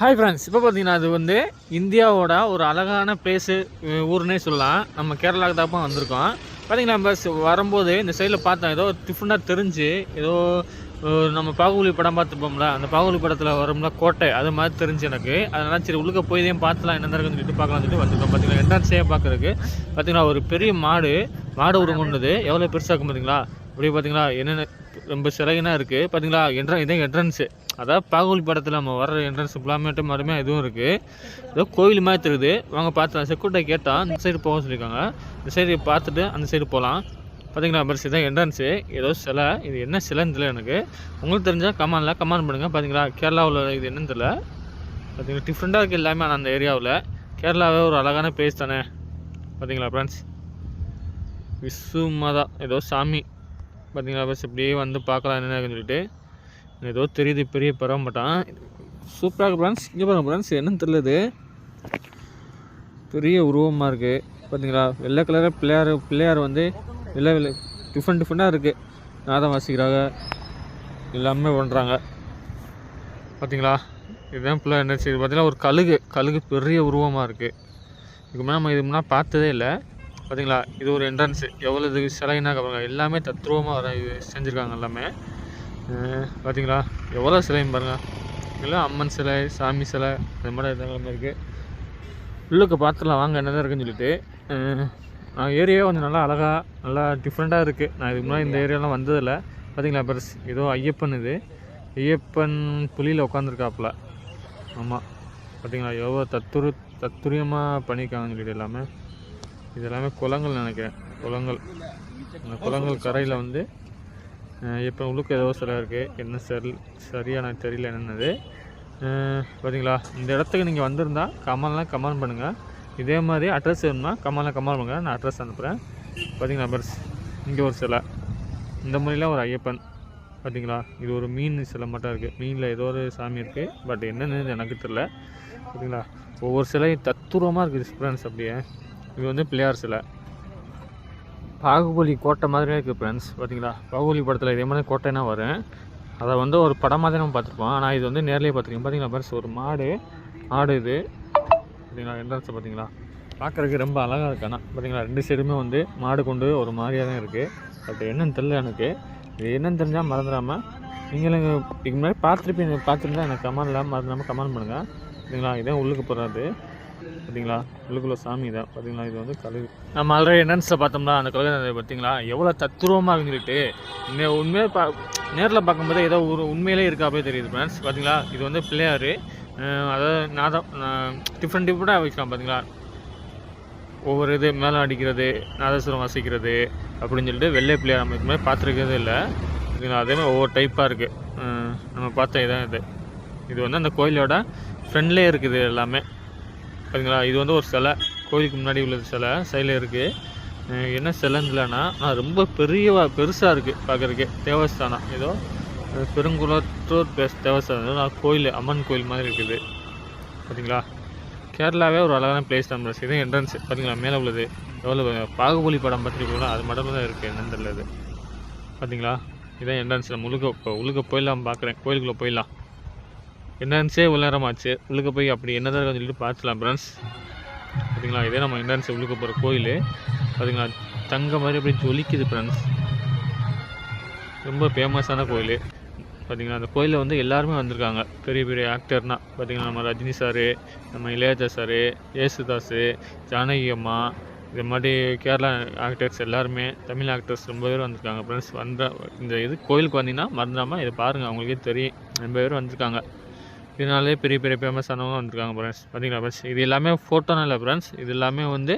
Hi friends இப்போ பார்த்தீங்கன்னா அது வந்து இந்தியாவோட ஒரு அழகான பிளேஸு ஊர்னே சொல்லலாம். நம்ம கேரளாவுக்கு தான் வந்திருக்கோம். பார்த்தீங்கன்னா நம்ம வரும்போது இந்த சைடில் பார்த்தோம் ஏதோ டிஃப்ரெண்டாக தெரிஞ்சு ஏதோ நம்ம பாகுபலி படம் பார்த்துப்போம்ல அந்த பாகுபலி படத்தில் வரும்ல கோட்டை அது மாதிரி தெரிஞ்சு எனக்கு. அதனால் சரி உள்ளுக்க போய் தான் பார்த்துலாம் என்ன இருக்குன்னு சொல்லிட்டு பார்க்கலாம்னு சொல்லிட்டு வந்திருக்கோம். பார்த்தீங்கன்னா என்ட்ரன்ஸே பார்க்குறதுக்கு பார்த்தீங்கன்னா ஒரு பெரிய மாடு மாடு உருங்குனது எவ்வளோ பெருசாக இருக்கும் பார்த்தீங்களா அப்படியே பார்த்தீங்களா என்னென்ன ரொம்ப சிறகினா இருக்குது பார்த்தீங்களா என்ட்ரன் இதே என்ட்ரன்ஸு அதாவது பாகுபலி படத்தில் நம்ம வர என்ட்ரன்ஸ் ஃபுல்லாமேட்டு மட்டுமே இதுவும் இருக்குது ஏதோ கோயில் மாதிரி தெரியுது. வாங்க பார்த்து செக்யூரிட்டி கேட்டால் இந்த சைடு போக சொல்லியிருக்காங்க இந்த சைடு பார்த்துட்டு அந்த சைடு போகலாம் பார்த்தீங்களா பரிசு இதான் என்ட்ரன்ஸு ஏதோ சிலை. இது என்ன சிலைன்னு தெரியல எனக்கு. உங்களுக்கு தெரிஞ்சால் கமானில் கமெண்ட் பண்ணுங்கள் பார்த்தீங்களா கேரளாவில் இது என்னன்னு தெரியல. பார்த்தீங்களா டிஃப்ரெண்ட்டாக இருக்குது எல்லாமே ஆனால் அந்த ஏரியாவில் கேரளாவே ஒரு அழகான பிளேஸ் தானே. பார்த்தீங்களா ஃப்ரெண்ட்ஸ் விசுமதா ஏதோ சாமி. பார்த்தீங்களா பஸ் இப்படியே வந்து பார்க்கலாம் என்ன சொல்லிட்டு. ஏதோ தெரியுது பெரிய பரவமாட்டான் சூப்பராக இருக்கு ஃப்ரெண்ட்ஸ் இங்கே பாருங்க ஃப்ரெண்ட்ஸ் என்னன்னு தெரியுது பெரிய உருவமாக இருக்குது பார்த்தீங்களா வெள்ளை கலராக பிள்ளையார் பிள்ளையார் வந்து வெள்ளை வெள்ளை டிஃப்ரெண்ட் டிஃப்ரெண்ட்டாக இருக்குது நாதம் வாசிக்கிறாங்க எல்லாமே பண்ணுறாங்க பார்த்தீங்களா இதுதான் பிள்ளை என்ன இது பார்த்தீங்கன்னா ஒரு கழுகு கழுகு பெரிய உருவமாக இருக்குது இதுக்கு மேலே நம்ம இது முன்னாடி பார்த்ததே இல்லை. பார்த்தீங்களா இது ஒரு என்ட்ரன்ஸு எவ்வளோ இது சிலைன்னா எல்லாமே தத்ரூபமாக வர இது செஞ்சுருக்காங்க எல்லாமே. பார்த்தீங்களா எவ்வளோ சிலையும் பாருங்கள் எல்லாம் அம்மன் சிலை சாமி சிலை அது மாதிரி இதெல்லாம் இருக்குது உள்ளுக்கு பார்த்துலாம் வாங்க என்னதான் இருக்குன்னு சொல்லிட்டு நான் ஏரியாவே கொஞ்சம் நல்லா அழகாக நல்லா டிஃப்ரெண்ட்டாக இருக்குது நான் இதுக்கு முன்னாடி இந்த ஏரியாலாம் வந்ததில்லை. பார்த்தீங்களா பெருசு ஏதோ ஐயப்பன் இது. ஐயப்பன் புலியில் உட்காந்துருக்காப்புல ஆமாம் பார்த்தீங்களா எவ்வளோ தத்துரு தத்துரியமாக பண்ணியிருக்காங்கன்னு சொல்லிட்டு எல்லாமே. இது எல்லாமே குளங்கள் நினைக்கிறேன். குளங்கள். அந்த குளங்கள் கரையில் வந்து இப்போ உள்ளுக்கு ஏதோ சிலை இருக்குது என்ன சரி சரியாக எனக்கு தெரியல என்னென்னது. பார்த்தீங்களா இந்த இடத்துக்கு நீங்கள் வந்திருந்தால் கமெண்ட்லாம் கமெண்ட் பண்ணுங்கள் இதே மாதிரி அட்ரஸ் வேணும்னா கமெண்ட்லாம் கமெண்ட் பண்ணுங்கள் நான் அட்ரஸ் அனுப்புகிறேன் பார்த்தீங்களா பர்ஸ்? இங்கே ஒரு சிலை. இந்த மாதிரிலாம் ஒரு ஐயப்பன். பார்த்தீங்களா இது ஒரு மீன் சிலை மட்டும் இருக்குது மீனில் ஏதோ ஒரு சாமி இருக்குது பட் என்னென்னு எனக்கு தெரில பார்த்தீங்களா ஒவ்வொரு சிலையும் தத்துரூபமாக இருக்குது ஃப்ரெண்ட்ஸ் அப்படியே. இது வந்து பிள்ளையார் சிலை. பாகுபலி கோட்டை மாதிரியே இருக்குது ஃப்ரெண்ட்ஸ் பார்த்தீங்களா பாகுபலி படத்தில் இதே மாதிரி கோட்டைனா வரும். அதை வந்து ஒரு படம் மாதிரி நம்ம பார்த்துருப்போம். ஆனால் இது வந்து நேர்லேயே பார்த்துருக்கோம் பார்த்தீங்களா ஃப்ரெண்ட்ஸ் ஒரு மாடு மாடு இது. பார்த்தீங்களா என்ட்ரன்ஸை பார்த்தீங்களா பார்க்குறதுக்கு ரொம்ப அழகாக இருக்கு. ஆனால் பார்த்தீங்களா ரெண்டு சைடுமே வந்து மாடு கொண்டு ஒரு மாதிரியாக தான் இருக்குது பட் என்னன்னு தெரில எனக்கு. இது என்னன்னு தெரிஞ்சால் மறந்துடாமல் நீங்களும் இதுக்கு முன்னாடி பார்த்துருப்பீங்க பார்த்துருந்தா எனக்கு கமெண்டில் மறந்துடாமல் கமெண்ட் பண்ணுங்கள் சரிங்களா இதான் உள்ளுக்கு போகிறது பார்த்தீங்களா? உள்ளுக்குள்ள சாமி தான். பார்த்தீங்களா? இது வந்து கழுகு. நம்ம ஆல்ரெடி என்னன்ஸில் பார்த்தோம்னா அந்த கழுகு பார்த்தீங்களா? எவ்வளோ தத்துருவமாக இருந்துட்டு உண்மையாக பா நேரில் பார்க்கும்போது ஏதோ ஒரு உண்மையிலே இருக்காப்பே தெரியுது ஃப்ரெண்ட்ஸ் பார்த்தீங்களா? இது வந்து பிள்ளையார். அதாவது நான் தான் டிஃப்ரெண்ட் டிஃப்ரெண்ட்டாக வைக்கலாம் பார்த்தீங்களா? ஒவ்வொரு இது மேலே அடிக்கிறது நாதஸ்வரம் வாசிக்கிறது அப்படின்னு சொல்லிட்டு வெள்ளை பிள்ளையார் நம்ம இதுமாதிரி பார்த்துருக்கதே இல்லை. பார்த்தீங்களா? அதே மாதிரி ஒவ்வொரு டைப்பாக இருக்குது நம்ம பார்த்த இதான் இது. இது வந்து அந்த கோயிலோட ஃப்ரெண்ட்லேயே இருக்குது எல்லாமே. பார்த்தீங்களா இது வந்து ஒரு சிலை. கோயிலுக்கு முன்னாடி உள்ள சிலை. சைடில் இருக்குது என்ன சிலைன்னு இல்லைன்னா நான் ரொம்ப பெரிய பெருசாக இருக்குது பார்க்குறதுக்கே தேவஸ்தானம் ஏதோ பெருங்குளத்தூர் பேஸ் தேவஸ்தானம் கோயில் அம்மன் கோயில் மாதிரி இருக்குது. பார்த்தீங்களா கேரளாவே ஒரு அழகான பிளேஸ் தான் ப்ளஸ் இது என்ட்ரன்ஸ் பார்த்தீங்களா மேலே உள்ளது. எவ்வளோ பாகுபலி படம் பார்த்துருக்கீங்களா அது மட்டும் தான் இருக்குது என்னன்னு தெரியல பார்த்தீங்களா இதான் என்ட்ரன்ஸில் முழுக்க இப்போ உள்ளுக்க போயிடலாம் பார்க்குறேன் கோயிலுக்குள்ளே போயிடலாம். என்ட்ரன்ஸே இவ்வளோ உள்ளுக்கு போய் அப்படி என்னதான் இருக்குன்னு சொல்லிட்டு பார்த்துலாம் ஃப்ரெண்ட்ஸ் பார்த்தீங்களா இதே நம்ம என்ட்ரன்ஸ் உள்ளுக்கு போகிற கோயில். பார்த்தீங்களா தங்க மாதிரி அப்படி ஜொலிக்குது ஃப்ரெண்ட்ஸ் ரொம்ப ஃபேமஸான கோயில். பார்த்தீங்களா அந்த கோயிலில் வந்து எல்லாருமே வந்திருக்காங்க. பெரிய பெரிய ஆக்டர்னா பார்த்தீங்கன்னா நம்ம ரஜினி சாரு நம்ம இளையராஜா சாரு ஏசுதாஸு ஜானகி அம்மா இது மாதிரி கேரளா ஆக்டர்ஸ் எல்லாருமே தமிழ் ஆக்டர்ஸ் ரொம்ப பேர் வந்திருக்காங்க ஃப்ரெண்ட்ஸ் வந்த இந்த இது கோயிலுக்கு வந்தீங்கன்னா மறந்துடாமல் இதை பாருங்கள் அவங்களுக்கே தெரியும். ரொம்ப பேர் வந்திருக்காங்க. இதனாலே பெரிய பெரிய ஃபேமஸானவங்க வந்திருக்காங்க ஃப்ரெண்ட்ஸ் பார்த்தீங்களா ஃப்ரெண்ட்ஸ் இது எல்லாமே ஃபோட்டோனா இல்லை ஃப்ரெண்ட்ஸ் இது எல்லாமே வந்து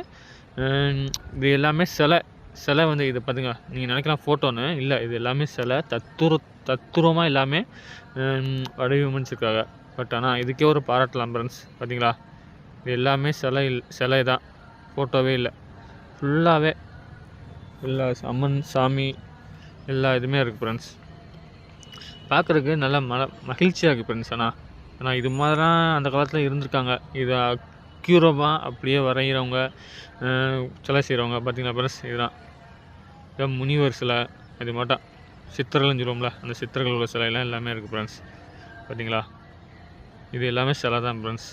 இது எல்லாமே சிலை. சிலை வந்து இது பார்த்துங்க நீங்கள் நினைக்கலாம் ஃபோட்டோன்னு இல்லை இது எல்லாமே சிலை. தத்துரு தத்துரமாக எல்லாமே வடிவமைச்சிருக்காங்க. பட் ஆனால் இதுக்கே ஒரு பாராட்டலாம் ஃப்ரெண்ட்ஸ் பார்த்தீங்களா இது எல்லாமே சிலை இல்லை சிலை தான். ஃபோட்டோவே இல்லை. ஃபுல்லாகவே எல்லா அம்மன் சாமி எல்லா இதுவுமே இருக்குது ஃப்ரெண்ட்ஸ் பார்க்குறதுக்கு நல்லா மன மகிழ்ச்சியாக இருக்குது ஃப்ரெண்ட்ஸ் ஆனால் ஆனால் இது மாதிரிலாம் அந்த காலத்தில் இருந்திருக்காங்க. இதை அக்யூரமாக அப்படியே வரைகிறவங்க சிலை செய்கிறவங்க பார்த்தீங்களா பிரஸ் இதுதான். இதான் முனிவர் சிலை அது மாட்டோம் சித்தர்கள்னு சொல்லுவோம்ல அந்த சித்தர்கள் உள்ள சிலையெல்லாம் எல்லாமே இருக்குது ஃப்ரெண்ட்ஸ் பார்த்தீங்களா இது எல்லாமே சிலை தான் ஃப்ரெண்ட்ஸ்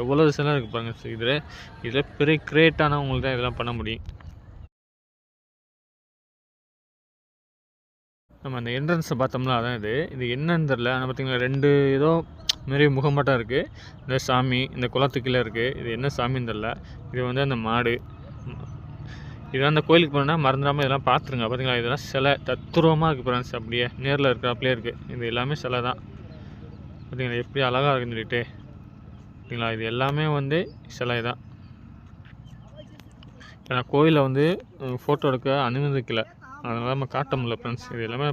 எவ்வளோ சிலை இருக்குது பாருங்க இதில் இதில் பெரிய கிரேட்டானவங்களுக்கு தான் இதெல்லாம் பண்ண முடியும். நம்ம அந்த என்ட்ரன்ஸை பார்த்தோம்னா அதான் இது. இது என்னன்னு தெரில ஆனால் பார்த்தீங்கன்னா ரெண்டு ஏதோ மாரி முகமாட்டம் இருக்குது இந்த சாமி இந்த குளத்துக்குள்ளே இருக்குது இது என்ன சாமின்னு தெரில இது வந்து அந்த மாடு. இதெல்லாம் அந்த கோயிலுக்கு போனோன்னா மறந்துடாமல் இதெல்லாம் பார்த்துருங்க. பார்த்தீங்களா இதெல்லாம் சிலை. தத்துருவமாக இருக்குது ஃப்ரெண்ட்ஸ் அப்படியே நேரில் இருக்கிறாப்லேயே இருக்குது இது எல்லாமே சிலை தான். பார்த்தீங்களா எப்படி அழகாக இருக்குன்னு சொல்லிட்டு. பார்த்தீங்களா இது எல்லாமே வந்து சிலை தான். ஏன்னா கோயிலில் வந்து ஃபோட்டோ எடுக்க அனுமதிக்கல. அதனால் நம்ம காட்ட முடியல ஃப்ரெண்ட்ஸ் இது எல்லாமே